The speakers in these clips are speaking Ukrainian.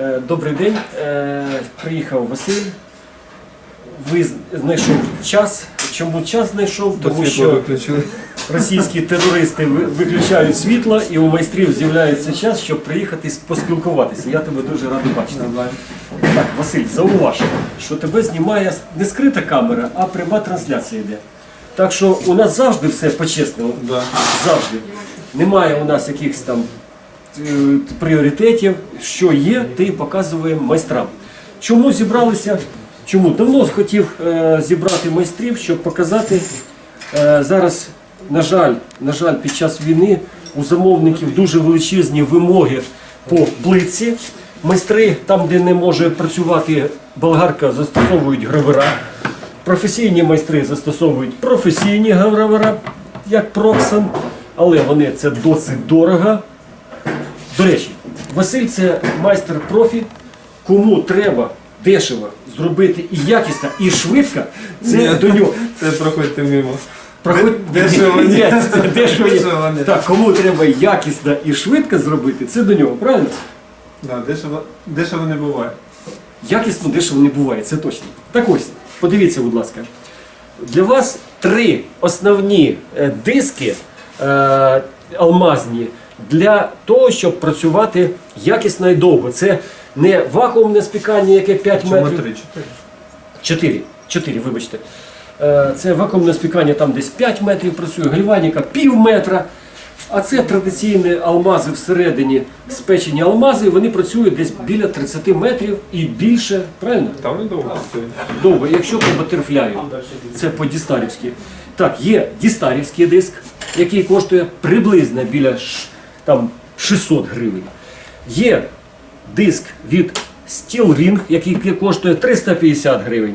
Е, Добрий день. Е, Приїхав Василь. Ви знайшов час. Чому час знайшов? Тому що російські терористи виключають світло і у майстрів з'являється час, щоб приїхати поспілкуватися. Я тебе дуже радий бачити. Так, Василь, зауваж, що тебе знімає не скрита камера, а пряма трансляція йде. Так що у нас завжди все по-чесному. Завжди. Немає у нас якихось там пріоритетів. Що є, ти показуємо майстрам. Чому зібралися? Чому? Давно хотів е, зібрати майстрів, щоб показати. Е, зараз, на жаль, на жаль, під час війни у замовників дуже величезні вимоги по плитці. Майстри, там, де не може працювати болгарка, застосовують гравера. Професійні майстри застосовують професійні гравера, як Проксан, але вони це досить дорого. До речі, Василь це майстер профі. Кому треба дешево зробити і якісно, і швидко, це Ні. до нього. Це проходьте мимо. Проходь Дешево ні. Ні, це дешево ні. Дешево ні. Так, кому треба якісно і швидко зробити, це до нього, правильно? Да, дешево, дешево не буває. Якісно дешево не буває, це точно. Так ось, подивіться, будь ласка. Для вас три основні е, диски е, алмазні для того, щоб працювати якісно і довго. Це не вакуумне спікання, яке 5 Чому метрів. три? Чотири. 4, 4, вибачте. Е, Це вакуумне спікання там десь 5 метрів працює, гальваніка пів метра. А це традиційні алмази всередині, спечені алмази, вони працюють десь біля 30 метрів і більше, правильно? Там не довго працює. Довго, якщо по батерфляю, це по дістарівськи. Так, є дістарівський диск, який коштує приблизно біля там, 600 гривень. Є диск від Steel Ring, який коштує 350 гривень.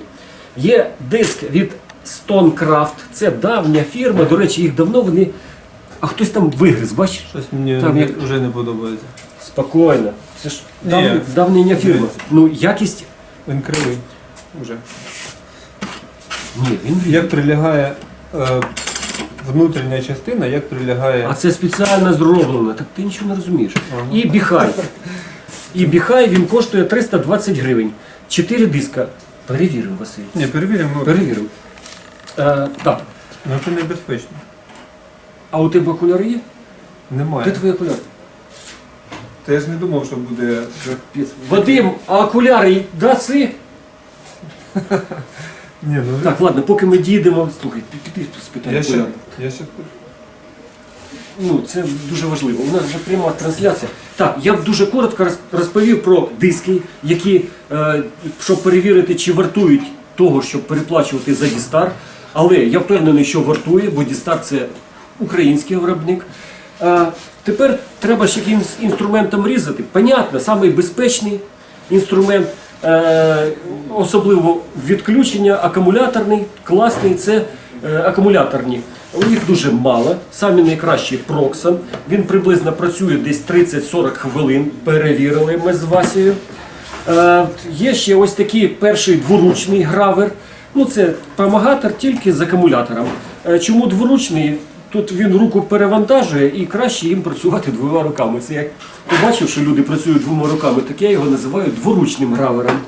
Є диск від Stonecraft, це давня фірма, до речі, їх давно вони. А хтось там вигриз, бачиш? Щось мені Там як- вже не подобається. Спокійно. Це ж Ні. дав- давня фірма. Ну, якість. Він кривий. Уже. Ні, він Як прилягає е, внутрішня частина, як прилягає. А це спеціально зроблено, так ти нічого не розумієш. Ага. І біхай. І біхай він коштує 320 гривень. Чотири диска. Перевіримо, Василь. Ні, перевіримо. Перевіримо. Е, так. Ну це небезпечно. А у тебе окуляри є? Де Немає. твої окуляри? Та я ж не думав, що буде. Вадим, а окуляри даси? Ні, ну Так, ладно, поки ми дійдемо. Слухай, пі- піти спитай я ще. Я ще. Ну, це дуже важливо. У нас вже пряма трансляція. Так, я б дуже коротко роз- розповів про диски, які, е, щоб перевірити, чи вартують того, щоб переплачувати за Дістар. Але я впевнений, що вартує, бо Дістар це український виробник. Е, тепер треба ж якимось інструментом різати. Понятно, самий безпечний інструмент, особливо відключення, акумуляторний, класний це е, акумуляторні. Них дуже мало. Самі найкращі Proxon. Він приблизно працює десь 30-40 хвилин. Перевірили ми з Васією. Е, є ще ось такий перший дворучний гравер. Ну, це помагатор тільки з акумулятором. Е, чому дворучний? Тут він руку перевантажує і краще їм працювати двома руками. Це як побачив, що люди працюють двома руками, так я його називаю дворучним гравером.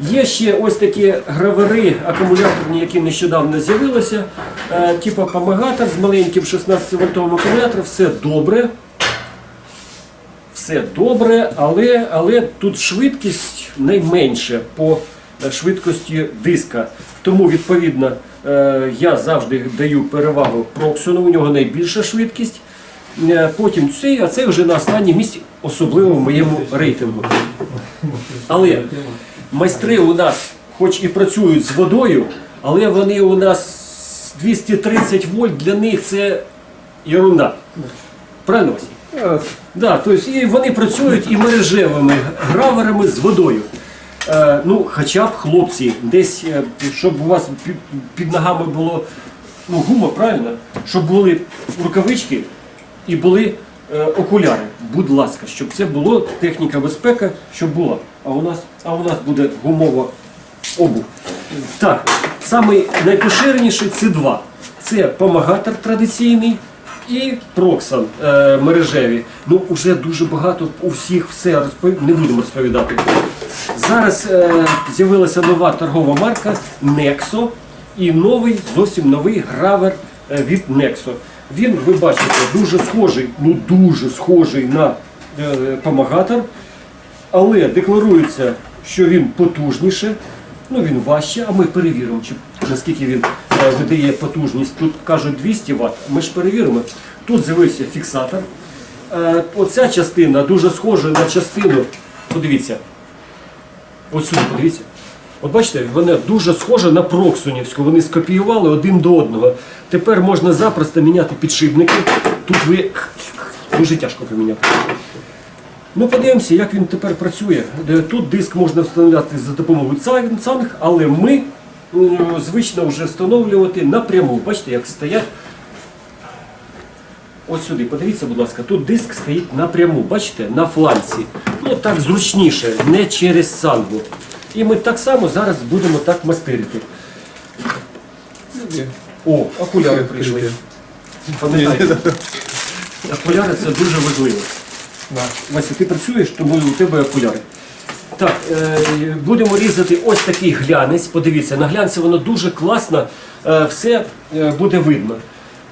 Є ще ось такі гравери акумуляторні, які нещодавно з'явилися. Е, типу помагатор з маленьким 16 вольтовим акумулятором. Все добре. Все добре, але, але тут швидкість найменша по е, швидкості диска. Тому, відповідно, я завжди даю перевагу Проксону, у нього найбільша швидкість. Е, Потім цей, а це вже на останньому місці, особливо в моєму рейтингу. Але майстри у нас, хоч і працюють з водою, але вони у нас 230 вольт для них це ерунда. Правильно Василь? Е, Да, тобто і вони працюють і мережевими граверами з водою. Е, ну, хоча б хлопці, десь, е, щоб у вас під, під ногами було ну, гума, правильно? Щоб були рукавички і були е, окуляри. Будь ласка, щоб це було техніка безпеки, щоб була. А у нас, а у нас буде гумова обув. Так, самий найпоширеніший це два. Це помагатор традиційний і Проксан е, мережеві. Ну, вже дуже багато у всіх все розповів, не будемо розповідати. Зараз е, з'явилася нова торгова марка Nexo і новий, зовсім новий гравер е, від Nexo. Він, ви бачите, дуже схожий, ну дуже схожий на е, помагатор, але декларується, що він потужніше, ну він важче, а ми перевіримо, чи, наскільки він е, видає потужність. Тут кажуть 200 Вт, ми ж перевіримо. Тут з'явився фіксатор. Е, Оця частина дуже схожа на частину, подивіться, От сюди, подивіться. От бачите, вона дуже схожа на Проксунівську. Вони скопіювали один до одного. Тепер можна запросто міняти підшипники. Тут ви дуже тяжко поміняти. Ну, подивимося, як він тепер працює. Е, Тут диск можна встановляти за допомогою цанг, але ми звично вже встановлювати напряму. Бачите, як стоять. Ось сюди, подивіться, будь ласка, тут диск стоїть напряму, бачите, на фланці. Ну так зручніше, не через сангу. І ми так само зараз будемо так мастерити. О, окуляри прийшли. Пам'ятайте, окуляри це дуже важливо. Вася, ти працюєш, тому у тебе окуляри. Так, е, будемо різати ось такий глянець. Подивіться, на глянці воно дуже класно, е, все е, буде видно.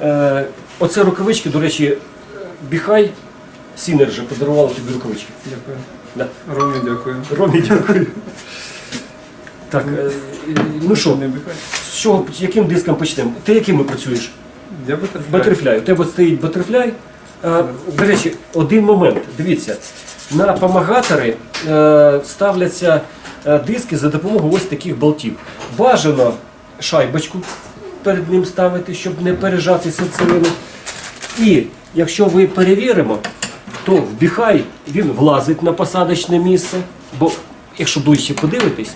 Е, оце рукавички, до речі, е, Біхай Сінержа подарувала тобі рукавички. Дякую. Да. Ромі, дякую. Ромі, дякую. Так, е, ну що, Не бігай. з чого, яким диском почнемо? Ти якими працюєш? Я Батерфляй. Батерфляй. У тебе стоїть батерфляй. Е, До речі, один момент. Дивіться, на помагатори е, ставляться е, диски за допомогою ось таких болтів. Бажано шайбочку перед ним ставити, щоб не пережати серцевину. І якщо ви перевіримо, то в він влазить на посадочне місце. Бо якщо ближче подивитись,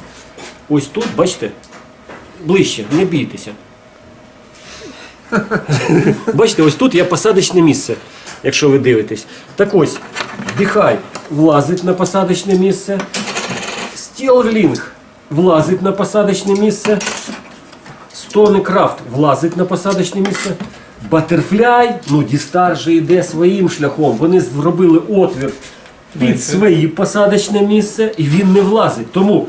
ось тут, бачите, ближче, не бійтеся. Бачите, ось тут є посадочне місце, якщо ви дивитесь. Так ось, Біхай влазить на посадочне місце. Стілерлінг влазить на посадочне місце. Стони Крафт влазить на посадочне місце. Батерфляй, ну Дістар же йде своїм шляхом. Вони зробили отвір під своє посадочне місце і він не влазить. Тому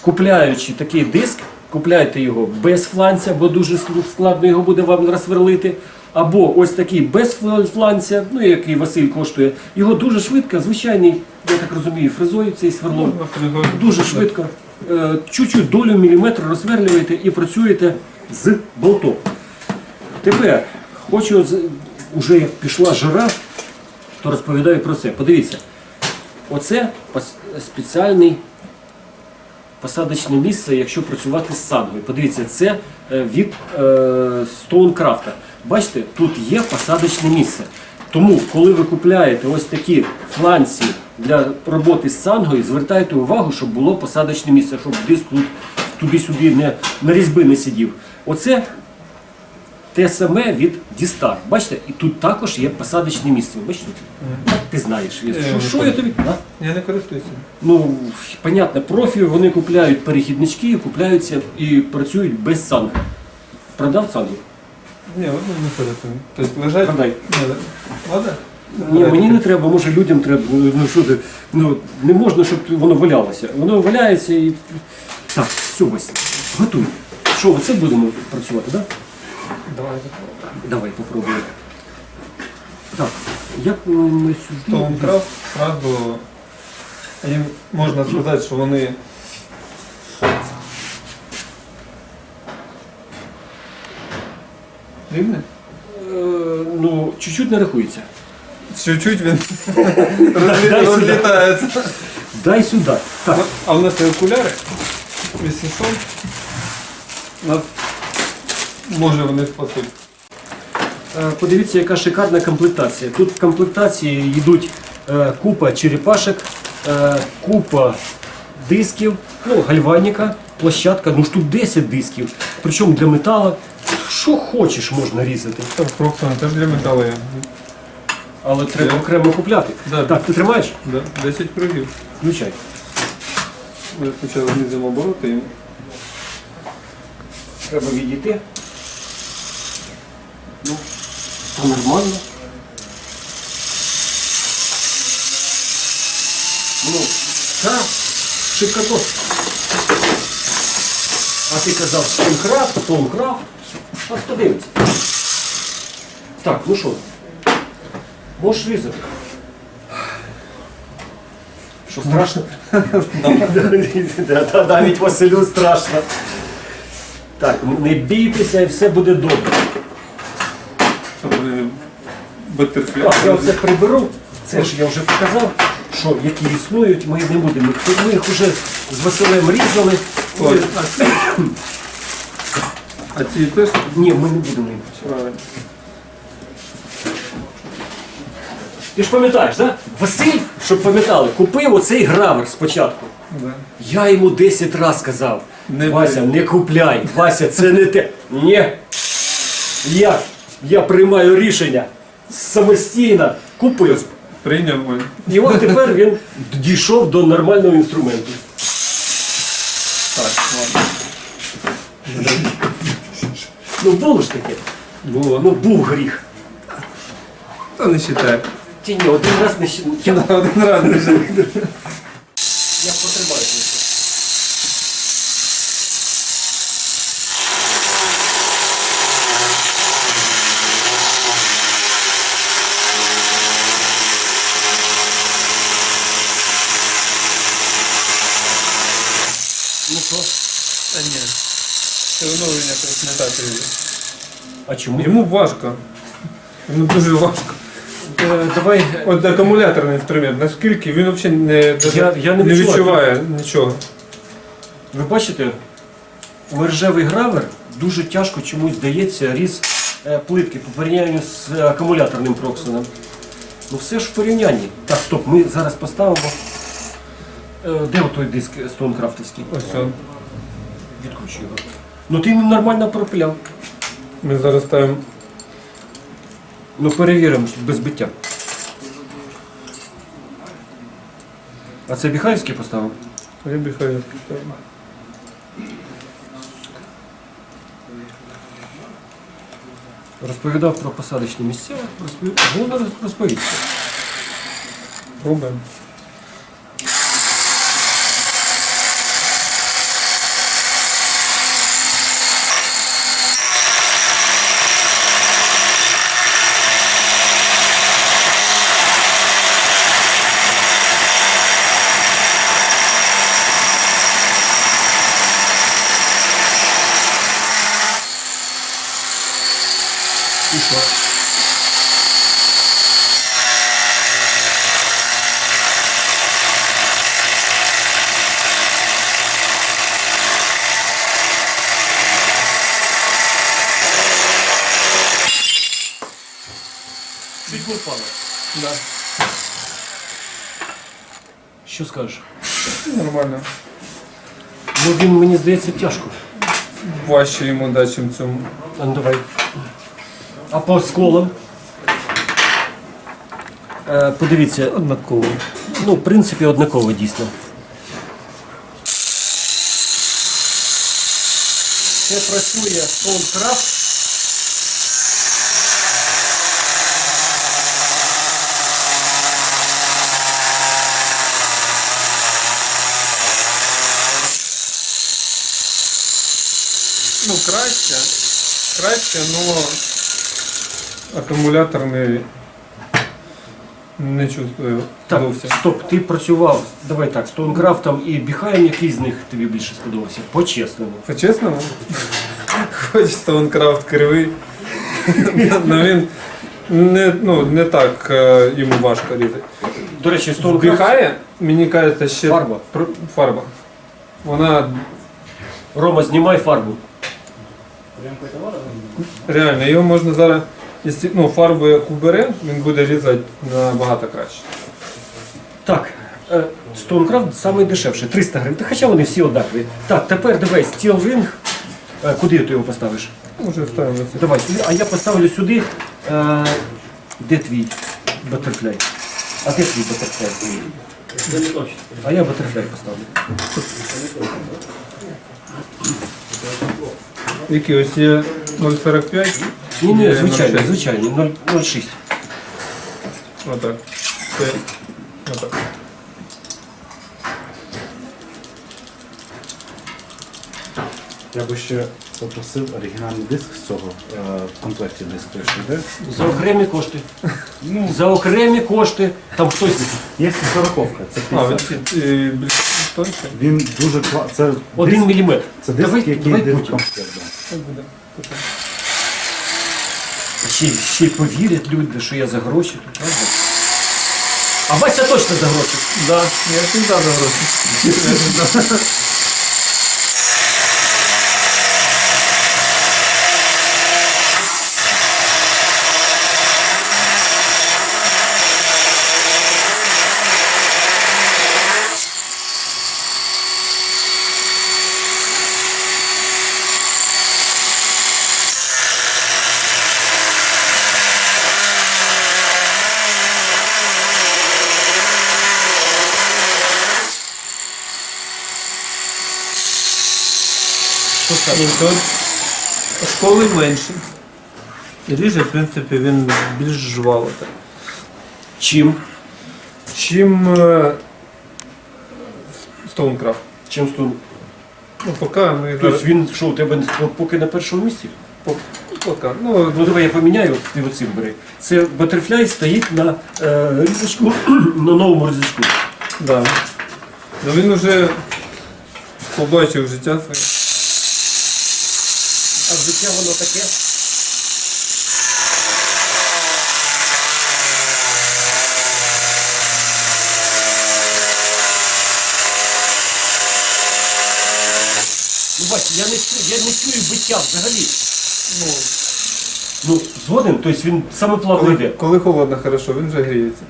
купляючи такий диск, купляйте його без фланця, бо дуже складно його буде вам розсверлити. Або ось такий без фланця, ну який Василь коштує, його дуже швидко, звичайний, я так розумію, фрезою цей сверлом. Дуже швидко, чуть-чуть долю міліметра розсверлюєте і працюєте з болтом. Тепер хочу, уже як пішла жара, то розповідаю про це. Подивіться, оце спеціальний посадочне місце, якщо працювати з сангою. Подивіться, це е, від е, Stonecraft. Бачите, тут є посадочне місце. Тому, коли ви купляєте ось такі фланці для роботи з сангою, звертайте увагу, щоб було посадочне місце, щоб диск тут туди-сюди не, на різьби не сидів. Оце те саме від Дістар. Бачите, і тут також є посадочне місце. Бачите? Ти знаєш. Е, що, що я тобі? А? Я не користуюся. Ну, понятно, профі вони купляють перехіднички, купляються і працюють без санги. Продав сангу? Ні, не користую. Тобто лежать. Продай. Ні. Ладно? Ні, мені не треба, може людям треба. Ну що ти, ну не можна, щоб воно валялося. Воно валяється і. Так, все, Вася, готуй. Що, оце будемо працювати, так? Да? Давай. Давай попробуємо. Так, як ми сюди. Стоункрафт сразу їм можна сказати, що вони рівні? Е, ну, чуть-чуть не рахується. Чуть-чуть він розлітається. Дай сюди. Так, А в нас є окуляри 800. Нас може вони спасуть. Е, Подивіться, яка шикарна комплектація. Тут в комплектації йдуть е, купа черепашок, е, купа дисків, ну, гальваніка, площадка, ну штук 10 дисків. Причому для металу. Що хочеш можна різати, Так, Проксон теж для металу є. Але треба окремо купляти. Да. Так, ти тримаєш? Да, 10 кругів. Включай. Ми спочатку знизимо обороти і Треба відійти. Ну, Все нормально. Ну, так, шикарно. А ти казав Стонкрафт, Стонкрафт. Ось подивиться. Так, ну що? Можеш різати. Що страшно? Да, да, Навіть Василю страшно. Так, не бійтеся і все буде добре. Так, я оце приберу. Це ж я вже показав, що які існують, ми не будемо. Ми їх вже з Василем різали. Ой, а ці? Теж? Ні, ми не будемо їх. Правильно. Ти ж пам'ятаєш, так? Василь, щоб пам'ятали, купив оцей гравер спочатку. Да. Я йому 10 разів казав. Не Вася, не купляй. Вася, це не те. Ні. Я, я приймаю рішення самостійно купив. Прийняв мой. І от тепер він дійшов до нормального інструменту. Так, ладно. Ну було ж таке. Було. Ну був гріх. Та не считай. Ті ні, один раз не ще. Я, На один раз не жив. я потримаю. Ну що? Та ні. Це оновлення щось не так робить. А чому? Йому важко. Йому дуже важко. Е, давай. От акумуляторний інструмент, наскільки він взагалі не, Я- я не не відчуваю. відчуває нічого. Ви бачите, мережевий гравер дуже тяжко чомусь дається різ е, плитки по порівнянню з е, акумуляторним проксоном. Ну все ж в порівнянні. Так, стоп, ми зараз поставимо. Е, Де той диск стоункрафтовський? Ось он. Відкручу його. Ну ти нормально пропиляв. Ми зараз ставимо Ну перевіримо без биття. А це Біхаївський поставив? Я ставимо. Розповідав про посадочні місця. Розповів... Головне розповісти. Пробуємо. І що? Чуть не впало. Да. Що скажеш? Нормально. Ну він мені здається тяжко. Важче йому дати, чим цьому. А ну давай. А по сколам? Е, подивіться, Однаково. ну, в принципі, однаково дійсно. Це працює Stonecraft. Ну, краще. Краще, але акумуляторний не чувствую Так, зовсім. стоп, ти працював, давай так, з Stonecraft і Біхаєм, який з них тобі більше сподобався? По-чесному. По-чесному? Хоч Стоункрафт кривий, але він не, ну, не так е, йому важко різати. До речі, Stonecraft Вбігає, мені кажеться, ще Фарба. Фарба. Вона Рома, знімай фарбу. Реально, його можна зараз, якщо ну, фарбу як убере, він буде різати набагато краще. Так, е, Stonecraft самий дешевший, 300 гривень. Та хоча вони всі однакові. Так, тепер давай Steel Ring. Е, Куди ти його поставиш? Може ставимо це. Давай сюди, а я поставлю сюди. Е, де твій батерфляй? А де твій батерфляй? А я батерфляй поставлю. Які ось є 0,45, Ні, ні, Є звичайно, 0,6. звичайно, 0,6. Отак. Це отак. Я би ще Попросив оригінальний диск з цього е, в комплекті диск той, що йде. За окремі кошти. Ну, За окремі кошти. Там хтось. є сороковка, це А, 50. він е, більш тонше. Він дуже кла... Це Один диск, міліметр. це диск, Давай- який давай йде в потім. комплект. да. Так буде. Ще, ще й повірять люди, що я за гроші тут, правда? А Вася точно за гроші. Да, я завжди за гроші. Тут Осколи менші. Ріже, в принципі, він більш жваво так. Чим? Чим е, Stonecraft. Чим стун? Ну, поки ми Тобто він що, у тебе поки на першому місці? Поки. Ну, Ну давай я поміняю, ти оцим бери. Це Butterfly стоїть на е, різочку, на новому різочку. да. Ну він вже побачив життя своє. А життя воно таке. Ну, бач, я не, чую- я не чую биття взагалі. Ну, Ну, згоден, тобто він саме плавно коли, йде. коли холодно, хорошо, він вже гріється.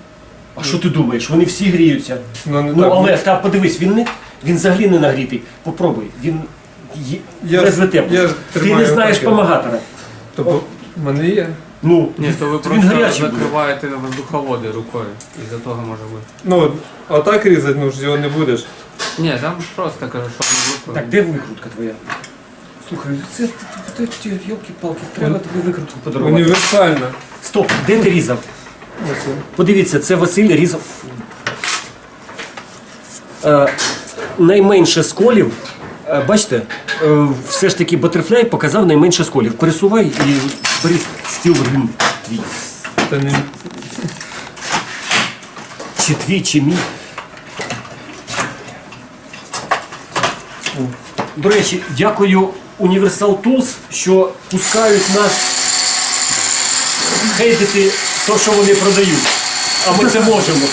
А що ти думаєш? Вони всі гріються. Ну, не Ну, так. але та подивись, він не він взагалі не нагрітий. Попробуй. Він Я ж- теплий. я ж Ти тримаю не знаєш таке. помагатора. Тобто, в мене є. Ну, Ні, то ви просто гарячий буде. закриваєте воздуховоди рукою. І за того може бути. Ну, а так різати, ну ж його не будеш. Ні, там ж просто кажу, що не рукою. Так, де викрутка твоя? Слухай, це йолки-палки, треба тобі викрутку подарувати. Універсальна. Стоп, де ти різав? Ось. Подивіться, це Василь різав. Е, найменше сколів. Е, бачите, е, все ж таки Butterfly показав найменше сколів. Пересувай і бери стіл рин твій. Це не... Чи твій, чи мій. До речі, дякую Universal Tools, що пускають нас хейтити те, що вони продають. А ми це можемо.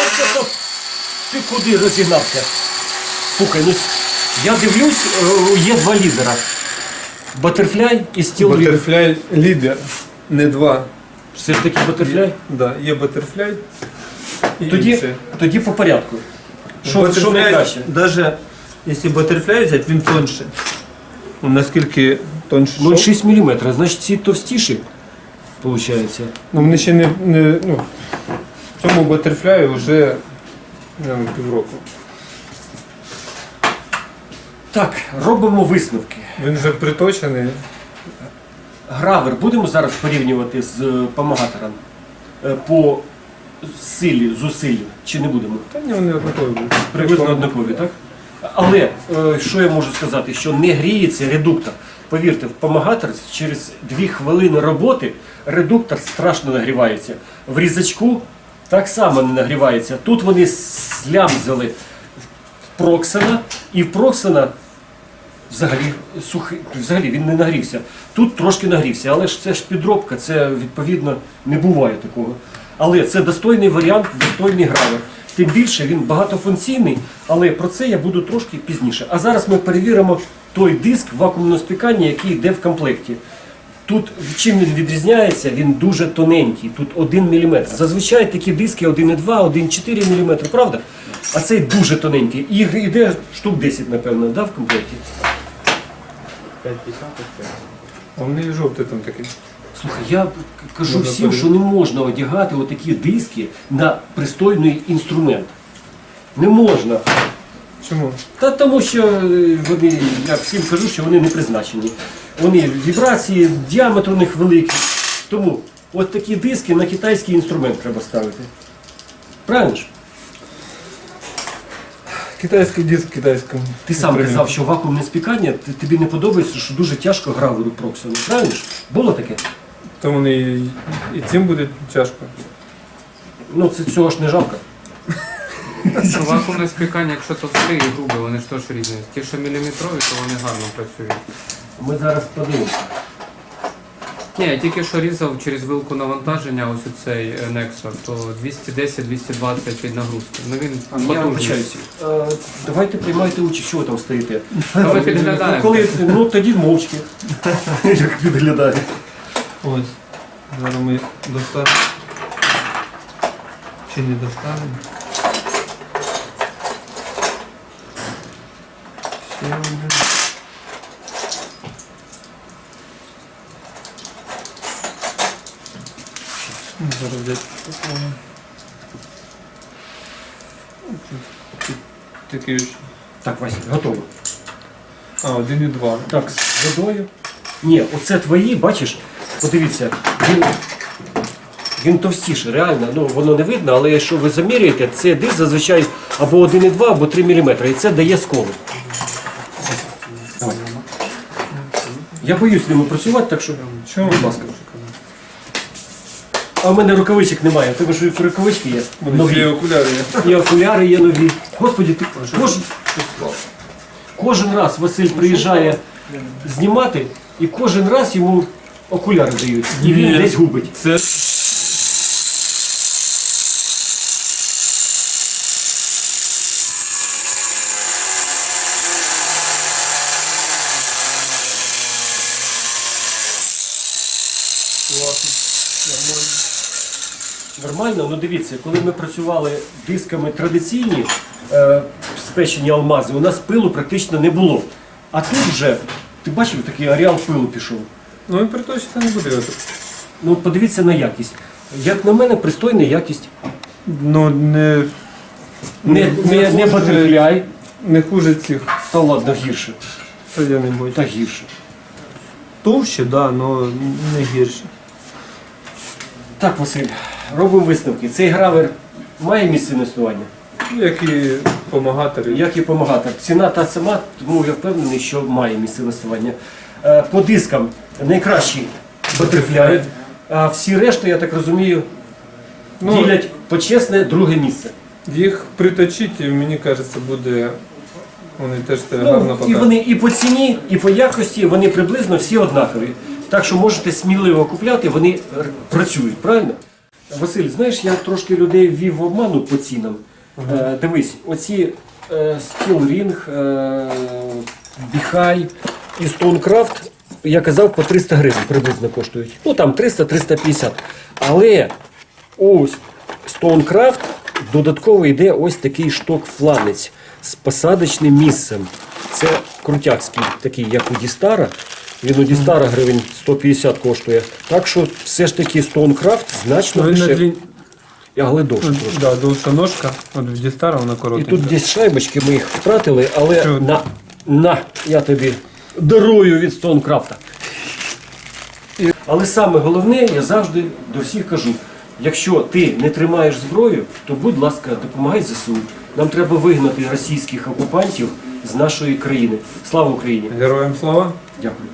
Ось це то. Ти куди розігнався? Слухай, ну я дивлюсь, е, є два лідера. Butterfly і Steel Reader. Батерфляй лідер. Не два. Все ж таки Butterfly. Да, є батерфляй. І Тоді, тоді по порядку. Що, що найкраще? Даже якщо батерфляй взяти, він тонше. Ну, наскільки тонше. шов. 0,6 мм, значить ці товстіші, виходить. Ну, вони ще не, не ну, цьому батерфляю вже півроку. Так, робимо висновки. Він вже приточений. Гравер будемо зараз порівнювати з е, помагатором Е, по силі, зусиллю, чи не будемо? Та ні, вони однакові будуть. Приблизно однакові, так? Але е, що я можу сказати, що не гріється редуктор. Повірте, в помагатор через 2 хвилини роботи редуктор страшно нагрівається. В різачку так само не нагрівається. Тут вони слямзали Проксена, і в Проксена взагалі сухий, взагалі він не нагрівся. Тут трошки нагрівся, але ж це ж підробка, це відповідно не буває такого. Але це достойний варіант, достойний гравер. Тим більше він багатофункційний, але про це я буду трошки пізніше. А зараз ми перевіримо той диск вакуумного спікання, який йде в комплекті. Тут чим він відрізняється, він дуже тоненький, тут 1 мм. Зазвичай такі диски 1,2, 1,4 мм, правда? А цей дуже тоненький. І їх йде штук 10, напевно, да, в комплекті. 5,50 А жовтий там такий. Слухай, я кажу Можна всім, що не можна одягати отакі диски на пристойний інструмент. Не можна. Чому? Та тому що е, вони, я всім кажу, що вони не призначені. Вони вібрації, діаметр у них великий. Тому от такі диски на китайський інструмент треба ставити. Правильно ж? Китайський диск китайському. Ти сам казав, що вакуумне спікання ти- тобі не подобається, що дуже тяжко граверу проксону. Правильно ж? Було таке? То вони і, і цим буде тяжко. Ну це цього ж не жалко. Вакуумне спікання, якщо товстий і грубий, вони ж теж різні. Ті, що міліметрові, то вони гарно працюють. Ми зараз подивимося. Ні, я тільки що різав через вилку навантаження, ось оцей е, Nexo, то 210-220 від нагрузки. Ну він Я потужний. Е, Давайте приймайте участь, ви там стоїте. Та ми підглядаємо. Ну, коли, ну тоді мовчки. Як підглядає. Ось. Зараз ми достанемо. Чи не достанемо? Ще один. Зараз взяти такого. Такий ж. Так, Вася, готово. А, один і два. Так, з водою. Ні, оце твої, бачиш, подивіться, він, він товстіший, реально. Ну, воно не видно, але якщо ви заміряєте, це диск зазвичай або 1,2, або 3 мм, і це дає сколи. Давай. Я боюсь ними працювати, так що, Чому? будь ласка. А в мене рукавичок немає, тому що рукавички є. Нові окуляри є. І окуляри є нові. Господі, ти кожен, кожен раз Василь приїжджає знімати, і кожен раз йому окуляри дають. І він десь губить. Це Нормально, ну дивіться, коли ми працювали дисками традиційні, е, спечені алмази, у нас пилу практично не було. А тут вже, ти бачив, такий ареал пилу пішов. Ну він приточити не буде. Ну подивіться на якість. Як на мене, пристойна якість. Ну не, Не, не, не батерфляй, не хуже цих. та ладно гірше. Та я не бачу. Та гірше. Товще, да, але не гірше. Так, Василь, робимо висновки. Цей гравер має місце на існування, Як і помагатори. як і допомагати. Ціна та сама, тому я впевнений, що має місце на існування. Е, По дискам найкращий батерфляй, а всі решта, я так розумію, Ну, ділять почесне друге місце. Їх приточити, мені кажеться, буде. Вони теж це гарно Ну, і покажуть. вони і по ціні, і по якості вони приблизно всі однакові. Так що можете сміливо купляти, вони працюють, правильно? Василь, знаєш, я трошки людей ввів в обману по цінам. Е, дивись, оці е, Steel Ring, е, Біхай і Stonecraft, я казав, по 300 гривень приблизно коштують. Ну там 300-350. Але ось Stonecraft додатково йде ось такий шток-фланець з посадочним місцем. Це крутяцький, такий, як у Дістара. Він у Дістара гривень 150 коштує. Так що все ж таки Stonecraft значно дешевше. Я глидош трошки. да, довша ножка, от в Дістара вона І коротенька. тут десь шайбочки ми їх втратили, але Що? на, на, я тобі дарую від. І- Але саме головне, я завжди до всіх кажу: якщо ти не тримаєш зброю, то будь ласка, допомагай ЗСУ. Нам треба вигнати російських окупантів з нашої країни. Слава Україні! Героям слава! Дякую.